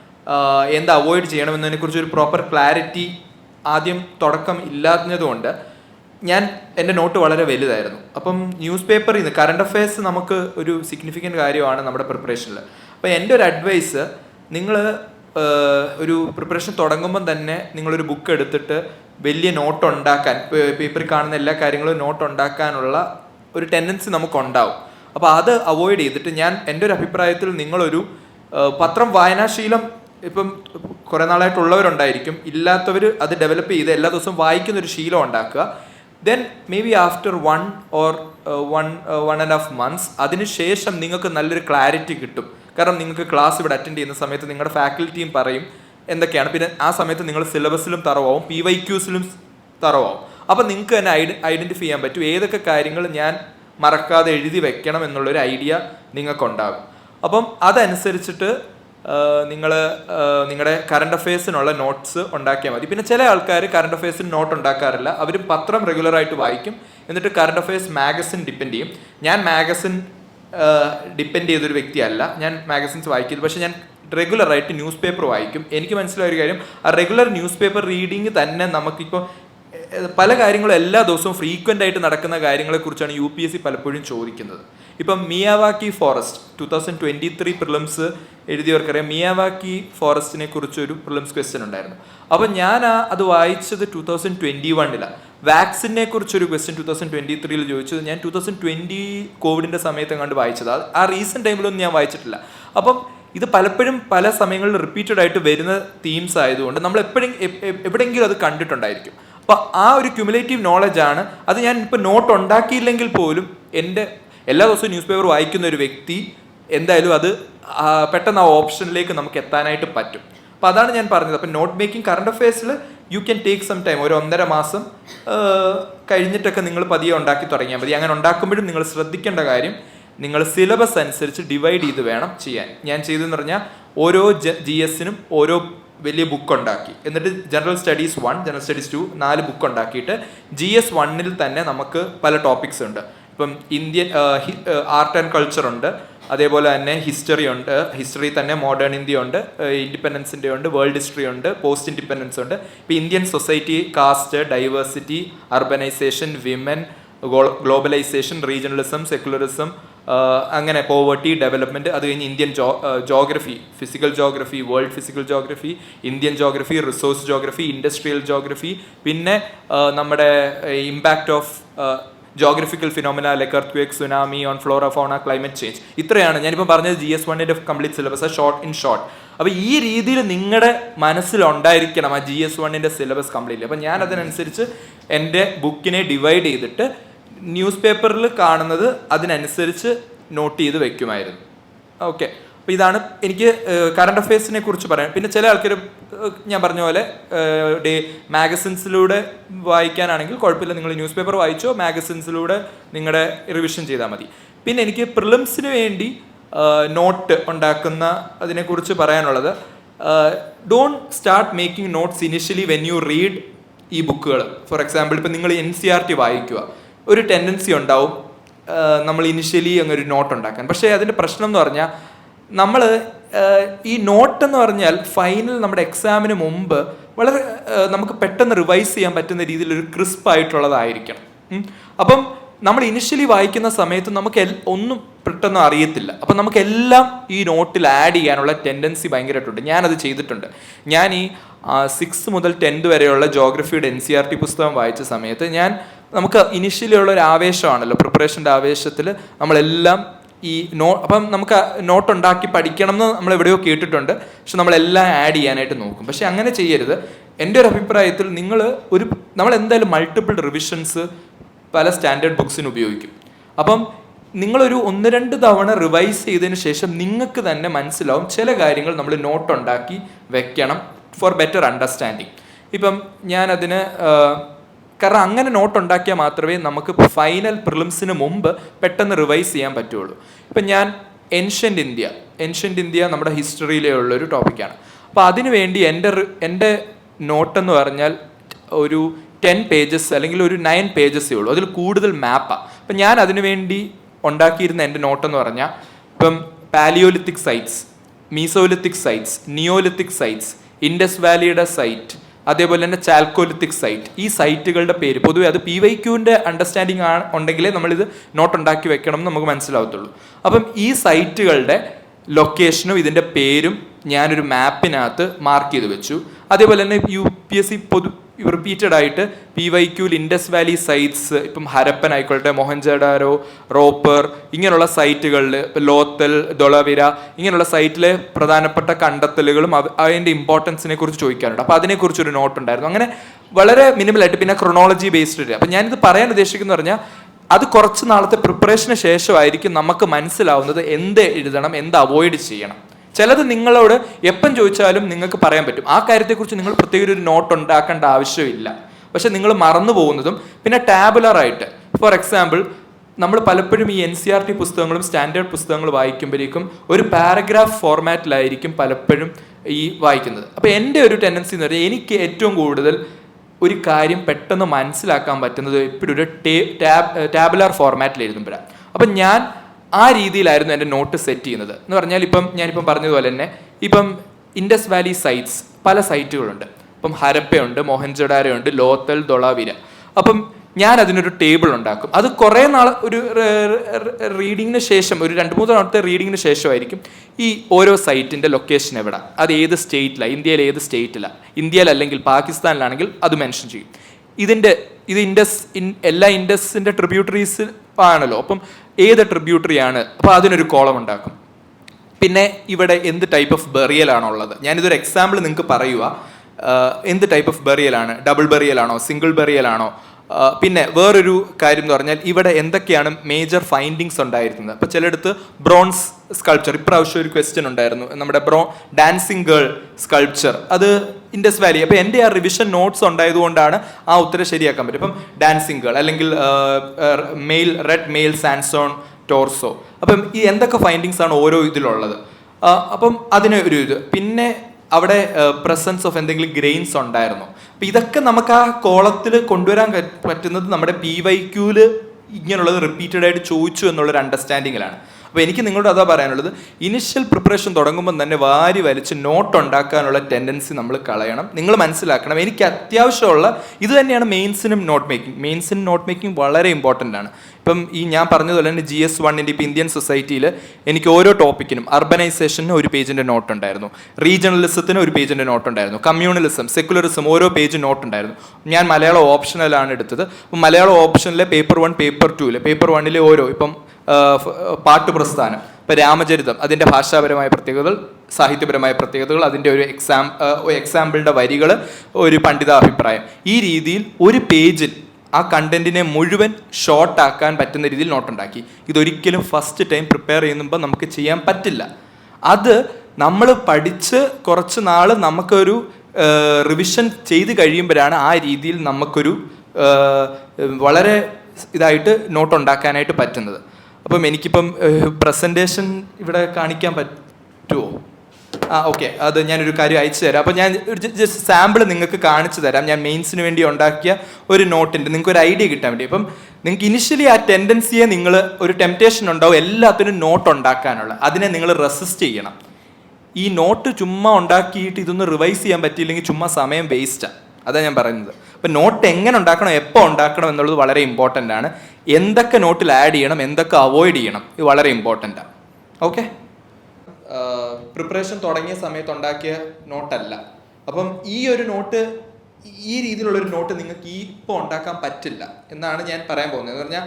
എന്ത് അവോയ്ഡ് ചെയ്യണമെന്നതിനെക്കുറിച്ച് ഒരു പ്രോപ്പർ ക്ലാരിറ്റി ആദ്യം തുടക്കം ഇല്ലാത്തതുകൊണ്ട് ഞാൻ എന്റെ നോട്ട് വളരെ വലുതായിരുന്നു. അപ്പം ന്യൂസ് പേപ്പറിൽ നിന്ന് കറണ്ട് അഫയേഴ്സ് നമുക്ക് ഒരു സിഗ്നിഫിക്കന്റ് കാര്യമാണ് നമ്മുടെ പ്രിപ്പറേഷനിൽ അപ്പോൾ എന്റെ ഒരു അഡ്വൈസ് നിങ്ങൾ ഒരു പ്രിപ്പറേഷൻ തുടങ്ങുമ്പം തന്നെ നിങ്ങളൊരു ബുക്ക് എടുത്തിട്ട് വലിയ നോട്ട് ഉണ്ടാക്കാൻ പേപ്പറിൽ കാണുന്ന എല്ലാ കാര്യങ്ങളും നോട്ട് ഉണ്ടാക്കാനുള്ള ഒരു ടെൻഡൻസി നമുക്കുണ്ടാവും. അപ്പോൾ അത് അവോയ്ഡ് ചെയ്തിട്ട് ഞാൻ എന്റെ ഒരു അഭിപ്രായത്തിൽ നിങ്ങളൊരു പത്രം വായനാശീലം ഇപ്പം കുറേ നാളായിട്ടുള്ളവരുണ്ടായിരിക്കും. ഇല്ലാത്തവർ അത് ഡെവലപ്പ് ചെയ്ത് എല്ലാ ദിവസവും വായിക്കുന്ന ഒരു ശീലം ഉണ്ടാക്കുക. Then may be after one or one one and half months അതിനുശേഷം നിങ്ങൾക്ക് നല്ലൊരു ക്ലാരിറ്റി കിട്ടും. കാരണം നിങ്ങൾക്ക് ക്ലാസ് ഇവിടെ അറ്റൻഡ് ചെയ്യുന്ന സമയത്ത് നിങ്ങളുടെ ഫാക്കൽറ്റിയും പറയും എന്തൊക്കെയാണ്. പിന്നെ ആ സമയത്ത് നിങ്ങൾ സിലബസിലും തറവാവും പി വൈ ക്യൂസിലും തറവാവും. അപ്പം നിങ്ങൾക്ക് തന്നെ ഐഡ ഐഡന്റിഫൈ ചെയ്യാൻ പറ്റും ഏതൊക്കെ കാര്യങ്ങൾ ഞാൻ മറക്കാതെ എഴുതി വെക്കണം എന്നുള്ളൊരു ഐഡിയ നിങ്ങൾക്കുണ്ടാകും. അപ്പം അതനുസരിച്ചിട്ട് നിങ്ങൾ നിങ്ങളുടെ കറണ്ട് അഫയേഴ്സിനുള്ള നോട്ട്സ് ഉണ്ടാക്കിയാൽ മതി. പിന്നെ ചില ആൾക്കാർ കറണ്ട് അഫയേഴ്സിന് നോട്ട് ഉണ്ടാക്കാറില്ല. അവർ പത്രം റെഗുലറായിട്ട് വായിക്കും. എന്നിട്ട് കറണ്ട് അഫയേഴ്സ് മാഗസിൻ ഡിപ്പെൻഡ് ചെയ്യും. ഞാൻ മാഗസിൻ ഡിപ്പെൻഡ് ചെയ്തൊരു വ്യക്തിയല്ല. ഞാൻ മാഗസിൻസ് വായിക്കുന്നത് പക്ഷേ ഞാൻ റെഗുലറായിട്ട് ന്യൂസ് പേപ്പർ വായിക്കും. എനിക്ക് മനസ്സിലായ ഒരു കാര്യം ആ റെഗുലർ ന്യൂസ് പേപ്പർ റീഡിങ് തന്നെ നമുക്കിപ്പോൾ പല കാര്യങ്ങളും എല്ലാ ദിവസവും ഫ്രീക്വന്റ് ആയിട്ട് നടക്കുന്ന കാര്യങ്ങളെക്കുറിച്ചാണ് യു പി എസ് സി പലപ്പോഴും ചോദിക്കുന്നത്. ഇപ്പം Miyawaki forest two thousand twenty three prelims എഴുതിയവർക്കറിയാം. Miyawaki ഫോറസ്റ്റിനെ കുറിച്ച് ഒരു പ്രിലിംസ് ക്വസ്റ്റ്യൻ ഉണ്ടായിരുന്നു. അപ്പം ഞാൻ അത് വായിച്ചത് ടു തൗസൻഡ് ട്വന്റി വണ്ണിലാണ് വാക്സിനെ കുറിച്ചൊരു ക്വസ്റ്റ്യൻ ടു തൗസൻഡ് ട്വന്റി ത്രീയിൽ ചോദിച്ചത് ഞാൻ ടു തൗസൻഡ് ട്വന്റി കോവിഡിന്റെ സമയത്ത് കണ്ട് വായിച്ചത് ആ റീസെന്റ് ടൈമിലൊന്നും ഞാൻ വായിച്ചിട്ടില്ല. അപ്പം ഇത് പലപ്പോഴും പല സമയങ്ങളിൽ റിപ്പീറ്റഡ് ആയിട്ട് വരുന്ന തീംസ് ആയതുകൊണ്ട് നമ്മൾ എപ്പോഴും എവിടെയെങ്കിലും അത് കണ്ടിട്ടുണ്ടായിരിക്കും. അപ്പോൾ ആ ഒരു ക്യുമുലേറ്റീവ് നോളജാണ് അത് ഞാൻ ഇപ്പോൾ നോട്ട് ഉണ്ടാക്കിയില്ലെങ്കിൽ പോലും എന്റെ എല്ലാ ദിവസവും ന്യൂസ് പേപ്പർ വായിക്കുന്ന ഒരു വ്യക്തി എന്തായാലും അത് പെട്ടെന്ന് ആ ഓപ്ഷനിലേക്ക് നമുക്ക് എത്താനായിട്ട് പറ്റും. അപ്പോൾ അതാണ് ഞാൻ പറഞ്ഞത്. അപ്പം note making current അഫയേഴ്സിൽ you can take some time ഒരു ഒന്നര മാസം കഴിഞ്ഞിട്ടൊക്കെ നിങ്ങൾ പതിയെ ഉണ്ടാക്കി തുടങ്ങിയാൽ മതി. അങ്ങനെ ഉണ്ടാക്കുമ്പോഴും നിങ്ങൾ ശ്രദ്ധിക്കേണ്ട കാര്യം നിങ്ങൾ സിലബസ് അനുസരിച്ച് ഡിവൈഡ് ചെയ്ത് വേണം ചെയ്യാൻ. ഞാൻ ചെയ്തെന്ന് പറഞ്ഞാൽ ഓരോ ജി എസിനും ഓരോ വലിയ ബുക്ക് ഉണ്ടാക്കി. എന്നിട്ട് general studies one general studies two നാല് ബുക്ക് ഉണ്ടാക്കിയിട്ട് ജി എസ് വണ്ണിൽ തന്നെ നമുക്ക് പല ടോപ്പിക്സ് ഉണ്ട്. ഇപ്പം ഇന്ത്യൻ ആർട്ട് ആൻഡ് കൾച്ചർ ഉണ്ട്. അതേപോലെ തന്നെ ഹിസ്റ്ററി ഉണ്ട്. ഹിസ്റ്ററി തന്നെ മോഡേൺ ഇന്ത്യ ഉണ്ട്. ഇൻഡിപെൻഡൻസിന്റെ ഉണ്ട്. വേൾഡ് ഹിസ്റ്ററി ഉണ്ട്. പോസ്റ്റ് ഇൻഡിപെൻഡൻസ് ഉണ്ട്. ഇപ്പം Indian society caste diversity urbanisation women globalisation regionalism secularism അങ്ങനെ പോവർട്ടി ഡെവലപ്മെന്റ് അത് കഴിഞ്ഞ് Indian geo geography physical geography world physical geography Indian geography resource geography industrial geography പിന്നെ നമ്മുടെ impact of geographical phenomena like earth tsunami on flora fauna climate change ഇത്രയാണ്. ഞാനിപ്പോൾ പറഞ്ഞത് ജി എസ് വണ്ണിന്റെ complete syllabus short in short അപ്പോൾ ഈ രീതിയിൽ നിങ്ങളുടെ മനസ്സിലുണ്ടായിരിക്കണം ആ ജി എസ് വണ്ണിന്റെ സിലബസ് കംപ്ലീറ്റ് അപ്പോൾ ഞാൻ അതിനനുസരിച്ച് എന്റെ ബുക്കിനെ ഡിവൈഡ് ചെയ്തിട്ട് ന്യൂസ് പേപ്പറിൽ കാണുന്നത് അതിനനുസരിച്ച് നോട്ട് ചെയ്ത് വെക്കുമായിരുന്നു. ഓക്കെ അപ്പോൾ ഇതാണ് എനിക്ക് കറണ്ട് അഫയേഴ്സിനെ കുറിച്ച് പറയാൻ. പിന്നെ ചില ആൾക്കാർ ഞാൻ പറഞ്ഞ പോലെ ഡേ മാഗസിൻസിലൂടെ വായിക്കാനാണെങ്കിൽ കുഴപ്പമില്ല. നിങ്ങൾ ന്യൂസ് പേപ്പർ വായിച്ചോ മാഗസിൻസിലൂടെ നിങ്ങളുടെ റിവിഷൻ ചെയ്താൽ മതി. പിന്നെ എനിക്ക് പ്രിലിംസിന് വേണ്ടി നോട്ട് ഉണ്ടാക്കുന്ന അതിനെക്കുറിച്ച് പറയാനുള്ളത് don't start making notes initially when you read ഈ ബുക്കുകൾ ഫോർ എക്സാമ്പിൾ ഇപ്പം നിങ്ങൾ എൻ സി ആർ ടി വായിക്കുക. ഒരു ടെൻഡൻസി ഉണ്ടാവും നമ്മൾ ഇനിഷ്യലി അങ്ങൊരു നോട്ട് ഉണ്ടാക്കാൻ. പക്ഷേ അതിന്റെ പ്രശ്നം എന്ന് പറഞ്ഞാൽ നമ്മൾ ഈ നോട്ട് എന്ന് പറഞ്ഞാൽ ഫൈനൽ നമ്മുടെ എക്സാമിന് മുമ്പ് വളരെ നമുക്ക് പെട്ടെന്ന് റിവൈസ് ചെയ്യാൻ പറ്റുന്ന രീതിയിൽ ഒരു ക്രിസ്പ് ആയിട്ടുള്ളതായിരിക്കണം. അപ്പം നമ്മൾ ഇനിഷ്യലി വായിക്കുന്ന സമയത്ത് നമുക്ക് ഒന്നും പെട്ടെന്ന് അറിയത്തില്ല. അപ്പം നമുക്കെല്ലാം ഈ നോട്ടിൽ ആഡ് ചെയ്യാനുള്ള ടെൻഡൻസി ഭയങ്കരമായിട്ടുണ്ട്. ഞാനത് ചെയ്തിട്ടുണ്ട്. ഞാൻ ഈ സിക്സ് മുതൽ ടെൻത്ത് വരെയുള്ള ജോഗ്രഫിയുടെ എൻ സി ആർ ടി പുസ്തകം വായിച്ച സമയത്ത് ഞാൻ നമുക്ക് ഇനിഷ്യലി ഉള്ള ഒരു ആവേശമാണല്ലോ പ്രിപ്പറേഷന്റെ ആവേശത്തിൽ നമ്മളെല്ലാം ഈ നോ അപ്പം നമുക്ക് നോട്ട് ഉണ്ടാക്കി പഠിക്കണം എന്ന് നമ്മൾ എവിടെയോ കേട്ടിട്ടുണ്ട്. പക്ഷെ നമ്മളെല്ലാം ആഡ് ചെയ്യാനായിട്ട് നോക്കും. പക്ഷെ അങ്ങനെ ചെയ്യരുത്. എന്റെ ഒരു അഭിപ്രായത്തിൽ നിങ്ങൾ ഒരു നമ്മൾ എന്തായാലും മൾട്ടിപ്പിൾ റിവിഷൻസ് പല സ്റ്റാൻഡേർഡ് ബുക്സിന് ഉപയോഗിക്കും. അപ്പം നിങ്ങളൊരു ഒന്ന് രണ്ട് തവണ റിവൈസ് ചെയ്തതിന് ശേഷം നിങ്ങൾക്ക് തന്നെ മനസ്സിലാവും ചില കാര്യങ്ങൾ നമ്മൾ നോട്ട് ഉണ്ടാക്കി വെക്കണം ഫോർ ബെറ്റർ അണ്ടർസ്റ്റാൻഡിങ് ഇപ്പം ഞാനതിന് കാരണം അങ്ങനെ നോട്ട് ഉണ്ടാക്കിയാൽ മാത്രമേ നമുക്ക് ഫൈനൽ പ്രിലിംസിന് മുമ്പ് പെട്ടെന്ന് റിവൈസ് ചെയ്യാൻ പറ്റുള്ളൂ. ഇപ്പം ഞാൻ എൻഷ്യന്റ് ഇന്ത്യ എൻഷ്യന്റ് ഇന്ത്യ നമ്മുടെ ഹിസ്റ്ററിയിലെ ഉള്ളൊരു ടോപ്പിക്കാണ് അപ്പോൾ അതിനു വേണ്ടി എന്റെ എന്റെ നോട്ടെന്ന് പറഞ്ഞാൽ ഒരു ടെൻ പേജസ് അല്ലെങ്കിൽ ഒരു നയൻ പേജസേ ഉള്ളൂ. അതിൽ കൂടുതൽ മാപ്പാണ് അപ്പം ഞാൻ അതിനു വേണ്ടി ഉണ്ടാക്കിയിരുന്ന എന്റെ നോട്ടെന്ന് പറഞ്ഞാൽ ഇപ്പം paleolithic sites mesolithic sites neolithic sites Indus വാലിയുടെ site അതേപോലെ തന്നെ ചാൽക്കോലിത്തിക് സൈറ്റ്. ഈ സൈറ്റുകളുടെ പേര് പൊതുവെ അത് പി വൈ ക്യൂവിന്റെ അണ്ടർസ്റ്റാൻഡിങ് ആണ് ഉണ്ടെങ്കിലേ നമ്മളിത് നോട്ട് ഉണ്ടാക്കി വെക്കണം എന്ന് നമുക്ക് മനസ്സിലാവത്തുള്ളൂ. അപ്പം ഈ സൈറ്റുകളുടെ ലൊക്കേഷനും ഇതിന്റെ പേരും ഞാനൊരു മാപ്പിനകത്ത് മാർക്ക് ചെയ്ത് വെച്ചു. അതേപോലെ തന്നെ യു പി എസ് സി പൊതു റിപ്പീറ്റഡ് ആയിട്ട് പി വൈ ക്യൂൽ ഇൻഡസ് വാലി സൈറ്റ്സ് ഇപ്പം ഹരപ്പൻ ആയിക്കോട്ടെ മോഹൻജഡാരോ റോപ്പർ ഇങ്ങനെയുള്ള സൈറ്റുകളിൽ ലോത്തൽ ദൊളവിര ഇങ്ങനെയുള്ള സൈറ്റിലെ പ്രധാനപ്പെട്ട കണ്ടെത്തലുകളും അതിന്റെ ഇമ്പോർട്ടൻസിനെ കുറിച്ച് ചോദിക്കാനുണ്ട്. അപ്പോൾ അതിനെക്കുറിച്ചൊരു നോട്ട് ഉണ്ടായിരുന്നു. അങ്ങനെ വളരെ മിനിമലായിട്ട് പിന്നെ ക്രൊണോളജി ബേസ്ഡ് അപ്പം ഞാനിത് പറയാൻ ഉദ്ദേശിക്കുന്നു പറഞ്ഞാൽ അത് കുറച്ച് നാളത്തെ പ്രിപ്പറേഷന് ശേഷമായിരിക്കും നമുക്ക് മനസ്സിലാവുന്നത് എന്ത് എഴുതണം എന്ത് അവോയ്ഡ് ചെയ്യണം. ചിലത് നിങ്ങളോട് എപ്പം ചോദിച്ചാലും നിങ്ങൾക്ക് പറയാൻ പറ്റും. ആ കാര്യത്തെക്കുറിച്ച് നിങ്ങൾ പ്രത്യേക ഒരു നോട്ട് ഉണ്ടാക്കേണ്ട ആവശ്യമില്ല. പക്ഷെ നിങ്ങൾ മറന്നു പോകുന്നതും പിന്നെ ടാബുലറായിട്ട് ഫോർ എക്സാമ്പിൾ നമ്മൾ പലപ്പോഴും ഈ എൻ സി ആർ ടി പുസ്തകങ്ങളും സ്റ്റാൻഡേർഡ് പുസ്തകങ്ങൾ വായിക്കുമ്പോഴേക്കും ഒരു പാരഗ്രാഫ് ഫോർമാറ്റിലായിരിക്കും പലപ്പോഴും ഈ വായിക്കുന്നത്. അപ്പോൾ എന്റെ ഒരു ടെൻഡൻസി എന്ന് പറഞ്ഞാൽ എനിക്ക് ഏറ്റവും കൂടുതൽ ഒരു കാര്യം പെട്ടെന്ന് മനസ്സിലാക്കാൻ പറ്റുന്നത് എപ്പോഴും ഒരു ടാബ് ടാബുലാർ ഫോർമാറ്റിൽ എഴുതുമ്പോഴാണ്. അപ്പം ഞാൻ ആ രീതിയിലായിരുന്നു എന്റെ നോട്ട് സെറ്റ് ചെയ്യുന്നത്. എന്ന് പറഞ്ഞാൽ ഇപ്പം ഞാനിപ്പം പറഞ്ഞതുപോലെ തന്നെ ഇപ്പം ഇൻഡസ് വാലി സൈറ്റ്സ് പല സൈറ്റുകളുണ്ട് ഇപ്പം ഹരപ്പയുണ്ട് മോഹൻജഡാരയുണ്ട് ലോത്തൽ ദൊളാവിര. അപ്പം ഞാൻ അതിനൊരു ടേബിൾ ഉണ്ടാക്കും. അത് കുറേ നാൾ ഒരു റീഡിങ്ങിന് ശേഷം ഒരു രണ്ട് മൂന്ന് നാളത്തെ റീഡിങ്ങിന് ശേഷമായിരിക്കും ഈ ഓരോ സൈറ്റിന്റെ ലൊക്കേഷൻ എവിടെ. അത് ഏത് സ്റ്റേറ്റിലാണ് ഇന്ത്യയിൽ ഏത് സ്റ്റേറ്റിലാണ് ഇന്ത്യയിലല്ലെങ്കിൽ പാകിസ്ഥാനിലാണെങ്കിൽ അത് മെൻഷൻ ചെയ്യും. ഇതിന്റെ ഇത് ഇൻഡസ് ഇൻ എല്ലാ ഇൻഡസിന്റെ ട്രിബ്യൂട്ടറീസ് ആണല്ലോ. അപ്പം ഏത് ട്രിബ്യൂട്ടറിയാണ് അപ്പോൾ അതിനൊരു കോളം ഉണ്ടാക്കും. പിന്നെ ഇവിടെ എന്ത് ടൈപ്പ് ഓഫ് ബെറിയലാണുള്ളത് ഞാനിതൊരു എക്സാമ്പിൾ നിങ്ങൾക്ക് പറയുക എന്ത് ടൈപ്പ് ഓഫ് ബെറിയലാണ് ഡബിൾ ബെറിയലാണോ സിംഗിൾ ബെറിയലാണോ പിന്നെ വേറൊരു കാര്യം എന്ന് പറഞ്ഞാൽ ഇവിടെ എന്തൊക്കെയാണ് മേജർ ഫൈൻഡിങ്സ് ഉണ്ടായിരുന്നത്? അപ്പോൾ ചിലയിടത്ത് ബ്രോൺസ് സ്കൾപ്ചർ ഇപ്രാവശ്യം ഒരു ക്വസ്റ്റ്യൻ ഉണ്ടായിരുന്നു. നമ്മുടെ ബ്രോ ഡാൻസിങ് ഗേൾ സ്കൾപ്ചർ അത് ഇൻഡസ് വാലി അപ്പോൾ എന്റെ ആ റിവിഷൻ നോട്ട്സ് ഉണ്ടായതുകൊണ്ടാണ് ആ ഉത്തരം ശരിയാക്കാൻ പറ്റും ഇപ്പം ഡാൻസിങ് ഗേൾ അല്ലെങ്കിൽ male red male sandstone torso അപ്പം ഈ എന്തൊക്കെ ഫൈൻഡിങ്സ് ആണ് ഓരോ ഇതിലുള്ളത്? അപ്പം അതിന് ഒരു ഇത്. പിന്നെ അവിടെ പ്രസൻസ് ഓഫ് എന്തെങ്കിലും ഗ്രെയിൻസ് ഉണ്ടായിരുന്നു. അപ്പം ഇതൊക്കെ നമുക്ക് ആ കോളത്തിൽ കൊണ്ടുവരാൻ പറ്റുന്നത് നമ്മുടെ പി വൈ ക്യൂൽ ഇങ്ങനെയുള്ളത് റിപ്പീറ്റഡ് ആയിട്ട് ചോദിച്ചു എന്നുള്ളൊരു അണ്ടർസ്റ്റാൻഡിങ്ങിലാണ് അപ്പോൾ എനിക്ക് നിങ്ങളോട് അതാ പറയാനുള്ളത് ഇനിഷ്യൽ പ്രിപ്പറേഷൻ തുടങ്ങുമ്പോൾ തന്നെ വാരി വലിച്ച് നോട്ട് ഉണ്ടാക്കാനുള്ള ടെൻഡൻസി നമ്മൾ കളയണം. നിങ്ങൾ മനസ്സിലാക്കണം എനിക്ക് അത്യാവശ്യമുള്ള ഇത് തന്നെയാണ് മെയിൻസിനും നോട്ട് മേക്കിംഗ് മെയിൻസിനും നോട്ട് മേക്കിംഗ് വളരെ ഇമ്പോർട്ടന്റ് ആണ്. ഇപ്പം ഈ ഞാൻ പറഞ്ഞതുപോലെ തന്നെ ജി എസ് വണ്ണിന്റെ ഇപ്പോൾ ഇന്ത്യൻ സൊസൈറ്റിയിൽ എനിക്ക് ഓരോ ടോപ്പിക്കിനും അർബനൈസേഷന് ഒരു പേജിന്റെ നോട്ട് ഉണ്ടായിരുന്നു. റീജിയണലിസത്തിന് ഒരു പേജിന്റെ നോട്ട് ഉണ്ടായിരുന്നു. കമ്മ്യൂണലിസം സെക്കുലറിസം ഓരോ പേജ് നോട്ട് ഉണ്ടായിരുന്നു. ഞാൻ മലയാളം ഓപ്ഷനിലാണ് എടുത്തത്. അപ്പം മലയാളം ഓപ്ഷനിലെ പേപ്പർ വൺ പേപ്പർ ടൂൽ പേപ്പർ വണ്ണിലെ ഓരോ ഇപ്പം പാട്ട് പ്രസ്ഥാനം. ഇപ്പം രാമചരിതം അതിന്റെ ഭാഷാപരമായ പ്രത്യേകതകൾ സാഹിത്യപരമായ പ്രത്യേകതകൾ അതിന്റെ ഒരു എക്സാം എക്സാമ്പിളിന്റെ വരികൾ ഒരു പണ്ഡിതാഭിപ്രായം. ഈ രീതിയിൽ ഒരു പേജിൽ ആ കണ്ടന്റിനെ മുഴുവൻ ഷോർട്ട് ആക്കാൻ പറ്റുന്ന രീതിയിൽ നോട്ടുണ്ടാക്കി. ഇതൊരിക്കലും ഫസ്റ്റ് ടൈം പ്രിപ്പയർ ചെയ്യുമ്പോൾ നമുക്ക് ചെയ്യാൻ പറ്റില്ല. അത് നമ്മൾ പഠിച്ച് കുറച്ച് നാൾ നമുക്കൊരു റിവിഷൻ ചെയ്ത് കഴിയുമ്പോഴാണ് ആ രീതിയിൽ നമുക്കൊരു വളരെ ഇതായിട്ട് നോട്ട് ഉണ്ടാക്കാനായിട്ട് പറ്റുന്നത്. അപ്പം എനിക്കിപ്പം പ്രസന്റേഷൻ ഇവിടെ കാണിക്കാൻ പറ്റുമോ ആ ഓക്കെ അത് ഞാനൊരു കാര്യം അയച്ചു തരാം. അപ്പോൾ ഞാൻ ഒരു ജസ്റ്റ് സാമ്പിൾ നിങ്ങൾക്ക് കാണിച്ചു തരാം. ഞാൻ മെയിൻസിന് വേണ്ടി ഉണ്ടാക്കിയ ഒരു നോട്ടുണ്ട് നിങ്ങൾക്ക് ഒരു ഐഡിയ കിട്ടാൻ വേണ്ടി. അപ്പം നിങ്ങൾക്ക് ഇനിഷ്യലി ആ ടെൻഡൻസിയെ നിങ്ങൾ ഒരു ടെംപ്റ്റേഷൻ ഉണ്ടാവും എല്ലാത്തിനും നോട്ട് ഉണ്ടാക്കാനുള്ള. അതിനെ നിങ്ങൾ റെസിസ്റ്റ് ചെയ്യണം. ഈ നോട്ട് ചുമ്മാ ഉണ്ടാക്കിയിട്ട് ഇതൊന്ന് റിവൈസ് ചെയ്യാൻ പറ്റിയില്ലെങ്കിൽ ചുമ്മാ സമയം വേസ്റ്റാണ് അതാണ് ഞാൻ പറയുന്നത്. അപ്പം നോട്ട് എങ്ങനെ ഉണ്ടാക്കണം എപ്പോൾ ഉണ്ടാക്കണം എന്നുള്ളത് വളരെ ഇമ്പോർട്ടന്റ് ആണ്. എന്തൊക്കെ നോട്ടിൽ ആഡ് ചെയ്യണം എന്തൊക്കെ അവോയ്ഡ് ചെയ്യണം ഇത് വളരെ ഇമ്പോർട്ടന്റ് ആണ് ഓക്കെ പ്രിപ്പറേഷൻ തുടങ്ങിയ സമയത്ത് ഉണ്ടാക്കിയ നോട്ടല്ല. അപ്പം ഈ ഒരു നോട്ട് ഈ രീതിയിലുള്ള ഒരു നോട്ട് നിങ്ങൾക്ക് ഈ ഇപ്പോൾ ഉണ്ടാക്കാൻ പറ്റില്ല എന്നാണ് ഞാൻ പറയാൻ പോകുന്നത്. എന്ന് പറഞ്ഞാൽ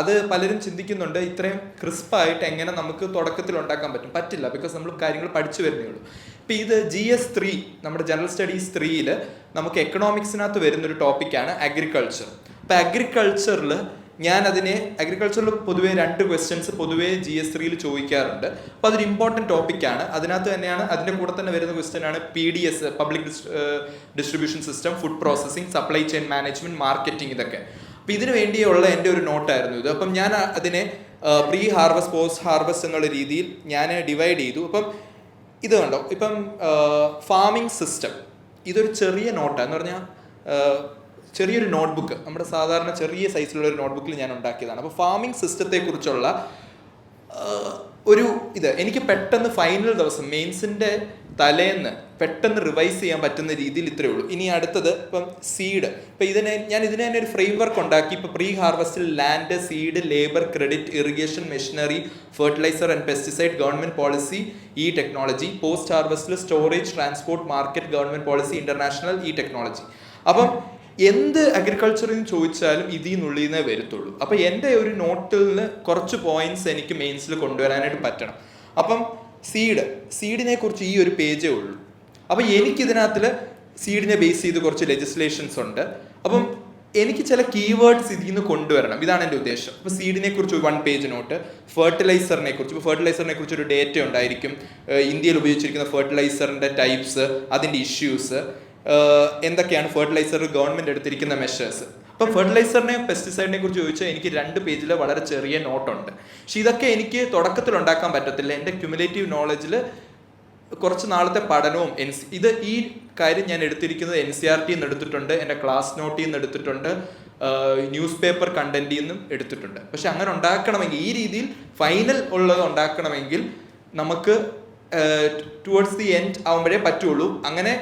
അത് പലരും ചിന്തിക്കുന്നുണ്ട് ഇത്രയും ക്രിസ്പായിട്ട് എങ്ങനെ നമുക്ക് തുടക്കത്തിൽ ഉണ്ടാക്കാൻ പറ്റും. പറ്റില്ല ബിക്കോസ് നമ്മൾ കാര്യങ്ങൾ പഠിച്ചു വരുന്നേ ഉള്ളൂ. ഇപ്പം ഇത് ജി എസ് ത്രീ നമ്മുടെ ജനറൽ സ്റ്റഡീസ് ത്രീയിൽ നമുക്ക് എക്കണോമിക്സിനകത്ത് വരുന്നൊരു ടോപ്പിക്കാണ് അഗ്രികൾച്ചർ അപ്പം അഗ്രികൾച്ചറിൽ ഞാൻ അതിനെ അഗ്രികൾച്ചറിൽ പൊതുവേ രണ്ട് ക്വസ്റ്റ്യൻസ് പൊതുവേ ജി എസ് ത്രീയിൽ ചോദിക്കാറുണ്ട്. അപ്പോൾ അതൊരു ഇമ്പോർട്ടന്റ് ടോപ്പിക്കാണ് അതിനകത്ത് തന്നെയാണ് അതിന്റെ കൂടെ തന്നെ വരുന്ന ക്വസ്റ്റ്യൻ ആണ് P D S public distribution system food processing supply chain management marketing ഇതൊക്കെ. അപ്പോൾ ഇതിനു വേണ്ടിയുള്ള എന്റെ ഒരു നോട്ടായിരുന്നു ഇത്. അപ്പം ഞാൻ അതിനെ പ്രീ ഹാർവസ്റ്റ് പോസ്റ്റ് ഹാർവസ്റ്റ് എന്നുള്ള രീതിയിൽ ഞാൻ ഡിവൈഡ് ചെയ്തു. അപ്പം ഇത് കണ്ടോ? ഇപ്പം ഫാമിംഗ് സിസ്റ്റം ഇതൊരു ചെറിയ നോട്ടാണ് എന്ന് പറഞ്ഞാൽ ചെറിയൊരു നോട്ട്ബുക്ക് നമ്മുടെ സാധാരണ ചെറിയ സൈസിലുള്ള ഒരു നോട്ട്ബുക്കിൽ ഞാൻ ഉണ്ടാക്കിയതാണ്. അപ്പോൾ ഫാമിംഗ് സിസ്റ്റത്തെക്കുറിച്ചുള്ള ഒരു ഇത്. എനിക്ക് പെട്ടെന്ന് ഫൈനൽ ദിവസം മെയിൻസിന്റെ തലേന്ന് പെട്ടെന്ന് റിവൈസ് ചെയ്യാൻ പറ്റുന്ന രീതിയിൽ ഇത്രയേ ഉള്ളൂ. ഇനി അടുത്തത് ഇപ്പം സീഡ് ഇപ്പം ഇതിനെ ഞാൻ ഇതിനെ തന്നെ ഒരു ഫ്രെയിം വർക്ക് ഉണ്ടാക്കി. ഇപ്പം pre ഹാർവസ്റ്റിൽ land seed labour credit irrigation machinery fertilizer and pesticide government policy E technology post ഹാർവസ്റ്റിൽ storage transport market government policy international E technology അപ്പം എന്ത് അഗ്രികൾച്ചറിൽ നിന്ന് ചോദിച്ചാലും ഇതിൽ നിന്നുള്ളിൽ നിന്നേ വരത്തുള്ളൂ. അപ്പം എന്റെ ഒരു നോട്ടിൽ നിന്ന് കുറച്ച് പോയിന്റ്സ് എനിക്ക് മെയിൻസിൽ കൊണ്ടുവരാനായിട്ട് പറ്റണം. അപ്പം സീഡ് സീഡിനെ കുറിച്ച് ഈ ഒരു പേജേ ഉള്ളൂ. അപ്പം എനിക്കിതിനകത്തിൽ സീഡിനെ ബേസ് ചെയ്ത് കുറച്ച് ലെജിസ്ലേഷൻസ് ഉണ്ട്. അപ്പം എനിക്ക് ചില കീവേഡ്സ് ഇതിൽ നിന്ന് കൊണ്ടുവരണം. ഇതാണ് എന്റെ ഉദ്ദേശം. അപ്പോൾ സീഡിനെ കുറിച്ച് വൺ പേജ് നോട്ട് ഫെർട്ടിലൈസറിനെ കുറിച്ച്. ഇപ്പോൾ ഫെർട്ടിലൈസറിനെ കുറിച്ച് ഒരു ഡേറ്റ ഉണ്ടായിരിക്കും. ഇന്ത്യയിൽ ഉപയോഗിച്ചിരിക്കുന്ന ഫെർട്ടിലൈസറിന്റെ ടൈപ്സ് അതിന്റെ ഇഷ്യൂസ് എന്തൊക്കെയാണ് ഫെർട്ടിലൈസർ ഗവൺമെന്റ് എടുത്തിരിക്കുന്ന മെഷേഴ്സ് അപ്പം ഫെർട്ടിലൈസറിനെ പെസ്റ്റിസൈഡിനെ കുറിച്ച് ചോദിച്ചാൽ എനിക്ക് രണ്ട് പേജിൽ വളരെ ചെറിയ നോട്ടുണ്ട്. പക്ഷെ ഇതൊക്കെ എനിക്ക് തുടക്കത്തിൽ ഉണ്ടാക്കാൻ പറ്റത്തില്ല. എന്റെ ക്യുമുലേറ്റീവ് നോളജിൽ കുറച്ച് നാളത്തെ പഠനവും എൻ സി ഇത് ഈ കാര്യം ഞാൻ എടുത്തിരിക്കുന്നത് എൻ സി ആർ ടിന്ന് നിന്ന് എടുത്തിട്ടുണ്ട്. എന്റെ ക്ലാസ് നോട്ടിൽ നിന്ന് എടുത്തിട്ടുണ്ട്. ന്യൂസ് പേപ്പർ കണ്ടന്റിൽ നിന്നും എടുത്തിട്ടുണ്ട്. പക്ഷെ അങ്ങനെ ഉണ്ടാക്കണമെങ്കിൽ ഈ രീതിയിൽ ഫൈനൽ ഉള്ളത് ഉണ്ടാക്കണമെങ്കിൽ നമുക്ക് ടുവേർഡ്സ് ദി എൻഡ് ആവുമ്പോഴേ പറ്റുള്ളൂ. അങ്ങനെ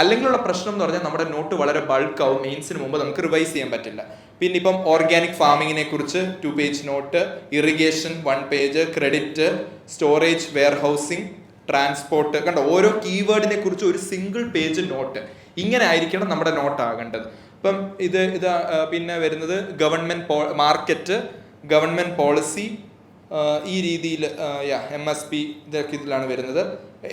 അല്ലെങ്കിലുള്ള പ്രശ്നം എന്ന് പറഞ്ഞാൽ നമ്മുടെ നോട്ട് വളരെ ബൾക്ക് ആവും. മെയിൻസിന് മുമ്പ് നമുക്ക് റിവൈസ് ചെയ്യാൻ പറ്റില്ല. പിന്നെ ഇപ്പം ഓർഗാനിക് ഫാമിങ്ങിനെ കുറിച്ച് two page note irrigation one page credit storage warehousing transport കണ്ട? ഓരോ കീവേഡിനെ കുറിച്ച് ഒരു സിംഗിൾ പേജ് നോട്ട് ഇങ്ങനെ ആയിരിക്കണം നമ്മുടെ നോട്ട് ആകേണ്ടത്. ഇപ്പം ഇത് ഇത് പിന്നെ വരുന്നത് ഗവൺമെന്റ് മാർക്കറ്റ് ഗവൺമെന്റ് പോളിസി ഈ രീതിയിൽ യാ എം എസ് പി ഇതൊക്കെ ഇതിലാണ് വരുന്നത്.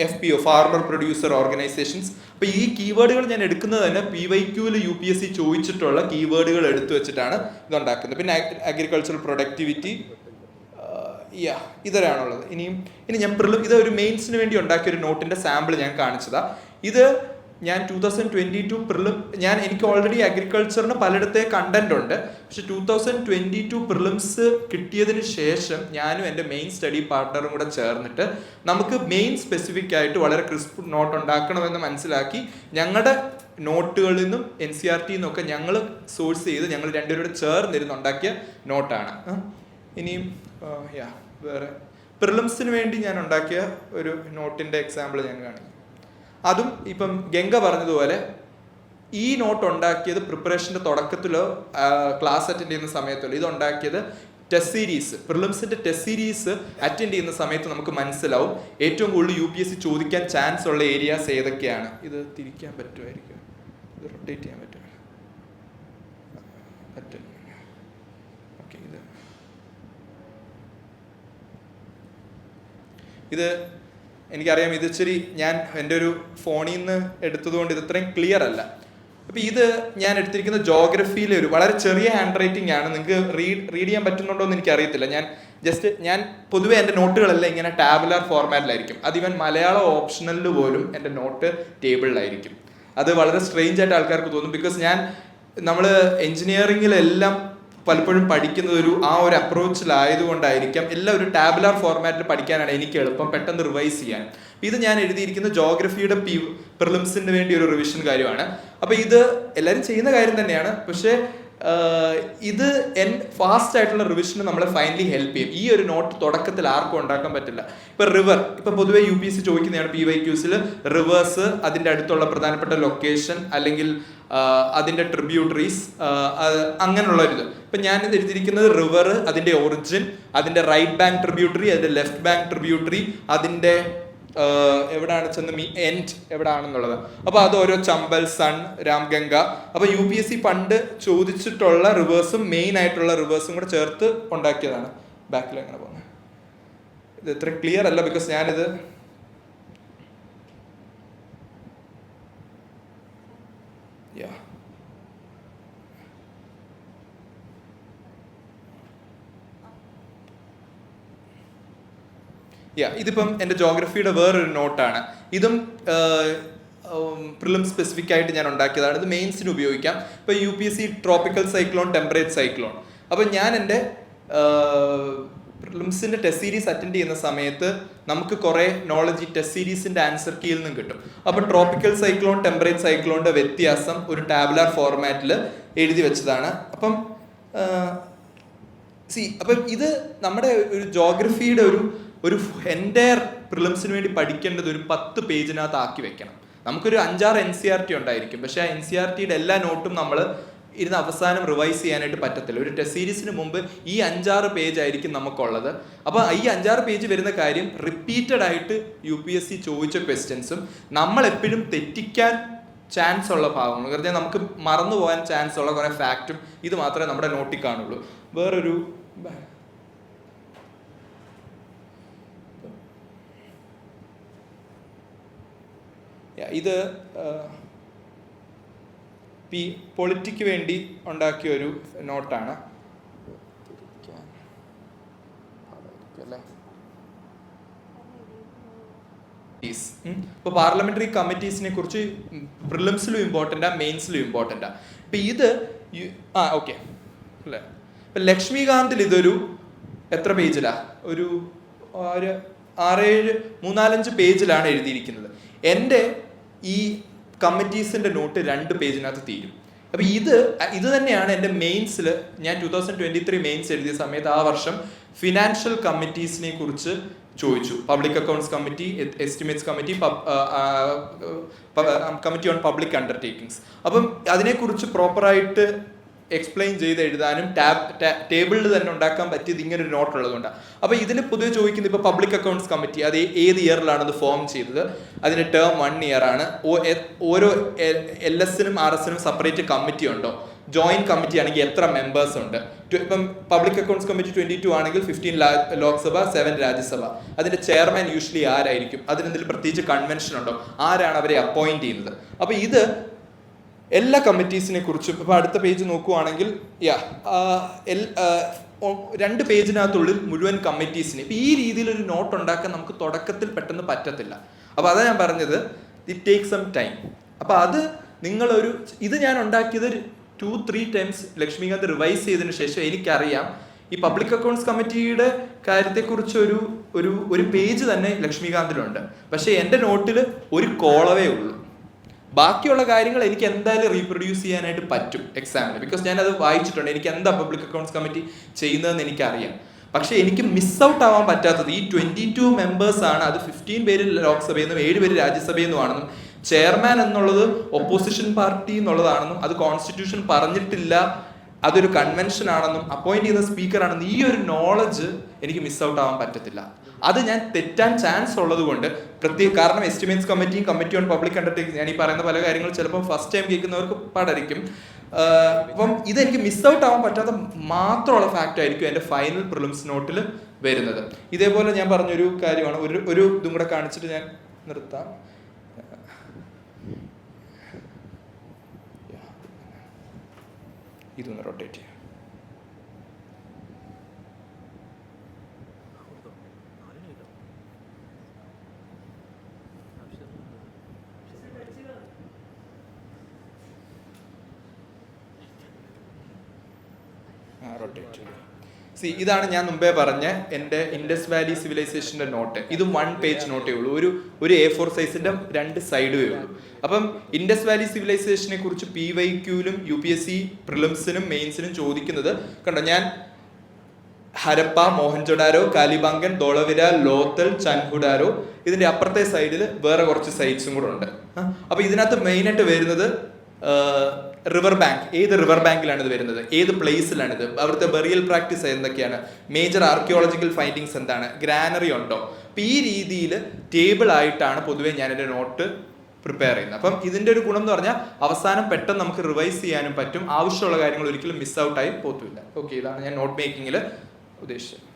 F P O farmer producer organisations അപ്പോൾ ഈ കീവേഡുകൾ ഞാൻ എടുക്കുന്നത് തന്നെ പി വൈ ക്യൂവിൽ യു പി എസ് സി ചോദിച്ചിട്ടുള്ള കീവേഡുകൾ എടുത്തു വെച്ചിട്ടാണ് ഇതുണ്ടാക്കുന്നത്. പിന്നെ അഗ്രികൾച്ചറൽ പ്രൊഡക്ടിവിറ്റി യാ ഇതൊരാണുള്ളത്. ഇനിയും ഇനി ഞാൻ പ്രിലും ഇത് ഒരു മെയിൻസിന് വേണ്ടി ഉണ്ടാക്കിയ ഒരു നോട്ടിന്റെ സാമ്പിൾ ഞാൻ കാണിച്ചതാണ് ഇത് ഞാൻ two thousand twenty two prelim ഞാൻ എനിക്ക് ഓൾറെഡി അഗ്രികൾച്ചറിന് പലയിടത്തെ കണ്ടന്റ് ഉണ്ട്. പക്ഷെ two thousand twenty two prelims കിട്ടിയതിന് ശേഷം ഞാനും എന്റെ മെയിൻ സ്റ്റഡി പാർട്ട്ണറും കൂടെ ചേർന്നിട്ട് നമുക്ക് മെയിൻ സ്പെസിഫിക് ആയിട്ട് വളരെ ക്രിസ്പ് നോട്ട് ഉണ്ടാക്കണമെന്ന് മനസ്സിലാക്കി ഞങ്ങളുടെ നോട്ടുകളിൽ നിന്നും എൻ സി ആർ ടി നിന്നൊക്കെ ഞങ്ങൾ സോഴ്സ് ചെയ്ത് ഞങ്ങൾ രണ്ടുപേരോട് ചേർന്നിരുന്ന് ഉണ്ടാക്കിയ നോട്ടാണ് ഇനിയും യാ വേറെ. പ്രിലിംസിന് വേണ്ടി ഞാൻ ഉണ്ടാക്കിയ ഒരു നോട്ടിന്റെ എക്സാമ്പിൾ ഞാൻ കാണിക്കും. അതും ഇപ്പം ഗംഗ പറഞ്ഞതുപോലെ ഈ നോട്ട് ഉണ്ടാക്കിയത് പ്രിപ്പറേഷന്റെ തുടക്കത്തിലോ ക്ലാസ് അറ്റൻഡ് ചെയ്യുന്ന സമയത്തോ ഇത് ഉണ്ടാക്കിയത് ടെസ്റ്റ് സീരീസ് പ്രിലിംസിന്റെ ടെസ്റ്റ് സീരീസ് അറ്റൻഡ് ചെയ്യുന്ന സമയത്ത് നമുക്ക് മനസ്സിലാവും. ഏറ്റവും കൂടുതൽ യു പി എസ് സി ചോദിക്കാൻ ചാൻസ് ഉള്ള ഏരിയാസ് ഏതൊക്കെയാണ്? ഇത് തിരിക്കാൻ പറ്റുമായിരിക്കും. ഇത് റൊട്ടേറ്റ് ചെയ്യാൻ പറ്റും. ഇത് എനിക്കറിയാം ഇത് ഇച്ചിരി ഞാൻ എന്റെ ഒരു ഫോണിൽ നിന്ന് എടുത്തതുകൊണ്ട് ഇത് ഇത്രയും ക്ലിയർ അല്ല. അപ്പോൾ ഇത് ഞാൻ എടുത്തിരിക്കുന്ന ജോഗ്രഫിയിലെ ഒരു വളരെ ചെറിയ ഹാൻഡ് റൈറ്റിംഗ് ആണ്. നിങ്ങൾക്ക് റീഡ് റീഡ് ചെയ്യാൻ പറ്റുന്നുണ്ടോ എന്ന് എനിക്കറിയത്തില്ല. ഞാൻ ജസ്റ്റ് ഞാൻ പൊതുവേ എന്റെ നോട്ടുകളെല്ലാം ഇങ്ങനെ ടാബുലാർ ഫോർമാറ്റിലായിരിക്കും അത് ഇവൻ മലയാളം ഓപ്ഷണലിൽ പോലും എന്റെ നോട്ട് ടേബിളിലായിരിക്കും അത് വളരെ സ്ട്രെയിഞ്ച് ആയിട്ട് ആൾക്കാർക്ക് തോന്നും. ബിക്കോസ് ഞാൻ നമ്മൾ എഞ്ചിനീയറിംഗിലെല്ലാം പലപ്പോഴും പഠിക്കുന്നത് ഒരു ആ ഒരു അപ്രോച്ചിലായതുകൊണ്ടായിരിക്കാം എല്ലാം ഒരു ടാബുലാർ ഫോർമാറ്റിൽ പഠിക്കാനാണ് എനിക്ക് എളുപ്പം പെട്ടെന്ന് റിവൈസ് ചെയ്യാൻ. ഇത് ഞാൻ എഴുതിയിരിക്കുന്ന ജോഗ്രഫിയുടെ പി പ്രിലിംസിന് വേണ്ടി ഒരു റിവിഷൻ കാര്യമാണ്. അപ്പൊ ഇത് എല്ലാവരും ചെയ്യുന്ന കാര്യം തന്നെയാണ്. പക്ഷേ ഇത് എൻ ഫാസ്റ്റ് ആയിട്ടുള്ള റിവിഷന് നമ്മളെ ഫൈനലി ഹെൽപ്പ് ചെയ്യും. ഈ ഒരു നോട്ട് തുടക്കത്തിൽ ആർക്കും ഉണ്ടാക്കാൻ പറ്റില്ല. ഇപ്പൊ റിവർ ഇപ്പൊ പൊതുവെ യു പി എസ് സി ചോദിക്കുന്നതാണ് പി വൈ ക്യൂസിൽ റിവേഴ്സ് അതിന്റെ അടുത്തുള്ള പ്രധാനപ്പെട്ട ലൊക്കേഷൻ അല്ലെങ്കിൽ അതിന്റെ ട്രിബ്യൂട്ടറീസ് അങ്ങനെയുള്ള ഒരു ഇത്. ഇപ്പൊ ഞാൻ എഴുതിയിരിക്കുന്നത് റിവർ അതിന്റെ ഒറിജിൻ അതിന്റെ റൈറ്റ് ബാങ്ക് ട്രിബ്യൂട്ടറി അതിന്റെ ലെഫ്റ്റ് ബാങ്ക് ട്രിബ്യൂട്ടറി അതിന്റെ ആഹ്, എവിടാണ് ചെന്ന് മീ എൻഡ് എവിടാണെന്നുള്ളത്. അപ്പൊ അത് ഓരോ ചമ്പൽ സൺ രാംഗംഗ അപ്പൊ യു പി എസ് സി പണ്ട് ചോദിച്ചിട്ടുള്ള റിവേഴ്സും മെയിൻ ആയിട്ടുള്ള റിവേഴ്സും കൂടെ ചേർത്ത് ഉണ്ടാക്കിയതാണ്. ബാക്കിൽ എങ്ങനെ പോകുന്നത്. ഇത് ഇത്ര ക്ലിയർ അല്ല ബിക്കോസ് ഞാനിത് യാ ഇതിപ്പം എന്റെ ജോഗ്രഫിയുടെ വേറൊരു നോട്ടാണ് ഇതും പ്രിലിം സ്പെസിഫിക് ആയിട്ട് ഞാൻ ഉണ്ടാക്കിയതാണ്. ഇത് മെയിൻസിന് ഉപയോഗിക്കാം. ഇപ്പം U P S C tropical cyclone temperate cyclone അപ്പം ഞാൻ എന്റെ പ്രിലിംസിന്റെ ടെസ്റ്റ് സീരീസ് അറ്റൻഡ് ചെയ്യുന്ന സമയത്ത് നമുക്ക് കുറേ നോളജ് ഈ ടെസ്റ്റ് സീരീസിന്റെ ആൻസർ കീയിൽ നിന്നും കിട്ടും. അപ്പോൾ ട്രോപ്പിക്കൽ സൈക്ലോൺ ടെമ്പറേറ്റ് സൈക്ലോണിന്റെ വ്യത്യാസം ഒരു ടാബ്ലാർ ഫോർമാറ്റിൽ എഴുതി വെച്ചതാണ്. അപ്പം സി അപ്പം ഇത് നമ്മുടെ ഒരു ജോഗ്രഫിയുടെ ഒരു ഒരു എന്റയർ പ്രിലിംസിന് വേണ്ടി പഠിക്കേണ്ടത് ഒരു പത്ത് പേജിനകത്ത് ആക്കി വെക്കണം. നമുക്കൊരു അഞ്ചാറ് എൻ സി ആർ ടി ഉണ്ടായിരിക്കും. പക്ഷേ ആ എൻ സി ആർ ടിയുടെ എല്ലാ നോട്ടും നമ്മൾ ഇരുന്ന് അവസാനം റിവൈസ് ചെയ്യാനായിട്ട് പറ്റത്തില്ല. ഒരു ടെസ്റ്റ് സീരീസിന് മുമ്പ് ഈ അഞ്ചാറ് പേജ് ആയിരിക്കും നമുക്കുള്ളത്. അപ്പോൾ ഈ അഞ്ചാറ് പേജ് വരുന്ന കാര്യം റിപ്പീറ്റഡ് ആയിട്ട് യു പി എസ് സി ചോദിച്ച ക്വസ്റ്റ്യൻസും നമ്മൾ എപ്പോഴും തെറ്റിക്കാൻ ചാൻസ് ഉള്ള ഭാഗങ്ങൾ വെറുതെ നമുക്ക് മറന്നു പോകാൻ ചാൻസ് ഉള്ള കുറേ ഫാക്റ്റും ഇത് മാത്രമേ നമ്മുടെ നോട്ടിൽ കാണുള്ളൂ. വേറൊരു ഇത് പി പൊളിറ്റിക്ക് വേണ്ടി ഉണ്ടാക്കിയ ഒരു നോട്ടാണ്. ഇപ്പോൾ പാർലമെന്ററി കമ്മിറ്റീസിനെ കുറിച്ച് പ്രിലിംസിലും ഇമ്പോർട്ടന്റാ മെയിൻസിലും ഇമ്പോർട്ടന്റാ. ഇപ്പം ഇത് ആ ഓക്കെ. അല്ലേ? ഇപ്പം ലക്ഷ്മികാന്തിൽ ഇതൊരു എത്ര പേജിലാ? ഒരു ഒരു ആറേഴ് മൂന്നാലഞ്ച് പേജിലാണ് എഴുതിയിരിക്കുന്നത്. എന്റെ ഈ കമ്മിറ്റീസിന്റെ നോട്ട് രണ്ട് പേജിനകത്ത് തീരും. അപ്പോൾ ഇത് ഇത് തന്നെയാണ് എന്റെ മെയിൻസിൽ ഞാൻ two thousand twenty three mains എഴുതിയ സമയത്ത് ആ വർഷം ഫിനാൻഷ്യൽ കമ്മിറ്റീസിനെ കുറിച്ച് ചോദിച്ചു. Public accounts committee estimates committee committee on public undertakings അപ്പം അതിനെക്കുറിച്ച് പ്രോപ്പറായിട്ട് എക്സ്പ്ലെയിൻ ചെയ്ത് എഴുതാനും ടാബ് ടേബിളിൽ തന്നെ ഉണ്ടാക്കാൻ പറ്റിയത് ഇങ്ങനെ ഒരു നോട്ട് ഉള്ളതുകൊണ്ടാണ് അപ്പോൾ ഇതിൽ പൊതുവെ ചോദിക്കുന്നത് ഇപ്പോൾ പബ്ലിക് അക്കൗണ്ട്സ് കമ്മിറ്റി അത് ഏത് ഇയറിലാണ് അത് ഫോം ചെയ്തത്? അതിന്റെ ടേം വൺ ഇയർ ആണ്. ഓരോ എൽ എസിനും ആർ എസിനും സെപ്പറേറ്റ് കമ്മിറ്റി ഉണ്ടോ? ജോയിന്റ് കമ്മിറ്റി ആണെങ്കിൽ എത്ര മെമ്പേഴ്സ് ഉണ്ട്? ഇപ്പം public accounts committee twenty two ആണെങ്കിൽ ഫിഫ്റ്റീൻ ലോക്സഭ സെവൻ രാജ്യസഭ. അതിന്റെ ചെയർമാൻ യൂഷ്വലി ആരായിരിക്കും? അതിനെന്തെങ്കിലും പ്രത്യേകിച്ച് കൺവെൻഷൻ ഉണ്ടോ? ആരാണ് അവരെ അപ്പോയിന്റ് ചെയ്യുന്നത്? അപ്പോൾ ഇത് എല്ലാ കമ്മിറ്റീസിനെ കുറിച്ചും ഇപ്പോൾ അടുത്ത പേജ് നോക്കുവാണെങ്കിൽ യാ രണ്ട് പേജിനകത്തുള്ളിൽ മുഴുവൻ കമ്മിറ്റീസിന് ഇപ്പം ഈ രീതിയിൽ ഒരു നോട്ട് ഉണ്ടാക്കാൻ നമുക്ക് തുടക്കത്തിൽ പെട്ടെന്ന് പറ്റത്തില്ല. അപ്പോൾ അതാ ഞാൻ പറഞ്ഞത് ഇറ്റ് ടേക്ക് സം ടൈം അപ്പോൾ അത് നിങ്ങളൊരു ഇത് ഞാൻ ഉണ്ടാക്കിയത് two three times Laxmikanth revise ചെയ്തതിന് ശേഷം എനിക്കറിയാം. ഈ പബ്ലിക് അക്കൗണ്ട്സ് കമ്മിറ്റിയുടെ കാര്യത്തെക്കുറിച്ച് ഒരു ഒരു ഒരു പേജ് തന്നെ ലക്ഷ്മികാന്തിലുണ്ട് പക്ഷേ എന്റെ നോട്ടിൽ ഒരു കോളവേ ഉള്ളൂ. ബാക്കിയുള്ള കാര്യങ്ങൾ എനിക്ക് എന്തായാലും റീപ്രൊഡ്യൂസ് ചെയ്യാനായിട്ട് പറ്റും എക്സാമിന് ബിക്കോസ് ഞാൻ അത് വായിച്ചിട്ടുണ്ട്. എനിക്ക് എന്താ പബ്ലിക് അക്കൗണ്ട്സ് കമ്മിറ്റി ചെയ്യുന്നതെന്ന് എനിക്കറിയാം. പക്ഷേ എനിക്ക് മിസ് ഔട്ട് ആവാൻ പറ്റാത്തത് ഈ ട്വന്റി ടു മെമ്പേഴ്സ് ആണ്. അത് ഫിഫ്റ്റീൻ പേര് ലോക്സഭയിൽ നിന്നും ഏഴ് പേര് രാജ്യസഭയിൽ നിന്നുമാണെന്നും ചെയർമാൻ എന്നുള്ളത് ഒപ്പോസിഷൻ പാർട്ടി എന്നുള്ളതാണെന്നും അത് കോൺസ്റ്റിറ്റ്യൂഷൻ പറഞ്ഞിട്ടില്ല. അതൊരു കൺവെൻഷൻ ആണെന്നും അപ്പോയിന്റ് ചെയ്യുന്ന സ്പീക്കർ ആണെന്നും ഈ ഒരു നോളജ് എനിക്ക് മിസ് ഔട്ട് ആവാൻ പറ്റത്തില്ല. അത് ഞാൻ തെറ്റാൻ ചാൻസ് ഉള്ളത് കൊണ്ട് പ്രത്യേക കാരണം എസ്റ്റിമേറ്റ്സ് കമ്മിറ്റിയും കമ്മിറ്റി ഓൺ പബ്ലിക് അണ്ടർടേക്കിംഗ് ഞാൻ ഈ പറയുന്ന പല കാര്യങ്ങൾ ചിലപ്പോൾ ഫസ്റ്റ് ടൈം കേൾക്കുന്നവർക്ക് പാടായിരിക്കും. അപ്പം ഇതെനിക്ക് മിസ് ഔട്ട് ആവാൻ പറ്റാത്ത മാത്രമുള്ള ഫാക്റ്റ് ആയിരിക്കും എന്റെ ഫൈനൽ പ്രിലിംസ് നോട്ടിൽ വരുന്നത്. ഇതേപോലെ ഞാൻ പറഞ്ഞൊരു കാര്യമാണ്. ഒരു ഒരു ഇതും കൂടെ കാണിച്ചിട്ട് ഞാൻ നിർത്താം. ഇതൊന്ന് റൊട്ടേറ്റ് ചെയ്യാം. റൊട്ടേറ്റ് സി ഇതാണ് ഞാൻ മുമ്പേ പറഞ്ഞ എന്റെ ഇൻഡസ് വാലി സിവിലൈസേഷന്റെ നോട്ട്. ഇത് വൺ പേജ് നോട്ടേ ഉള്ളൂ. ഒരു ഒരു എ ഫോർ സൈസിന്റെ രണ്ട് സൈഡേ ഉള്ളൂ. അപ്പം ഇൻഡസ് വാലി സിവിലൈസേഷനെ കുറിച്ച് പി വൈ ക്യൂലും യു പി എസ് സി പ്രിലിംസിനും മെയിൻസിനും ചോദിക്കുന്നത് കണ്ടോ? ഞാൻ ഹരപ്പ മോഹൻജൊഡാരോ കാലിബാങ്കൻ ദോളവിര ലോത്തൽ ചൻഹുഡാരോ ഇതിന്റെ അപ്പുറത്തെ സൈഡിൽ വേറെ കുറച്ച് സൈറ്റ്സും കൂടെ ഉണ്ട്. അപ്പോൾ അപ്പൊ ഇതിനകത്ത് മെയിനായിട്ട് വരുന്നത് റിവർ ബാങ്ക് ഏത് റിവർ ബാങ്കിലാണ് ഇത് വരുന്നത്? ഏത് പ്ലേസിലാണ് ഇത്? അവിടുത്തെ ബെറിയൽ പ്രാക്ടീസ് എന്തൊക്കെയാണ്? മേജർ ആർക്കിയോളജിക്കൽ ഫൈൻഡിങ്സ് എന്താണ്? ഗ്രാനറി ഉണ്ടോ? അപ്പം ഈ രീതിയിൽ ടേബിൾ ആയിട്ടാണ് പൊതുവെ എന്റെ നോട്ട് പ്രിപ്പയർ ചെയ്യുന്നത്. അപ്പം ഇതിന്റെ ഒരു ഗുണം എന്ന് പറഞ്ഞാൽ അവസാനം പെട്ടെന്ന് നമുക്ക് റിവൈസ് ചെയ്യാനും പറ്റും. ആവശ്യമുള്ള കാര്യങ്ങൾ ഒരിക്കലും മിസ് ഔട്ട് ആയി പോത്തുമില്ല ഓക്കെ ഇതാണ് ഞാൻ നോട്ട് മേക്കിങ്ങിൽ ഉദ്ദേശിച്ചത്.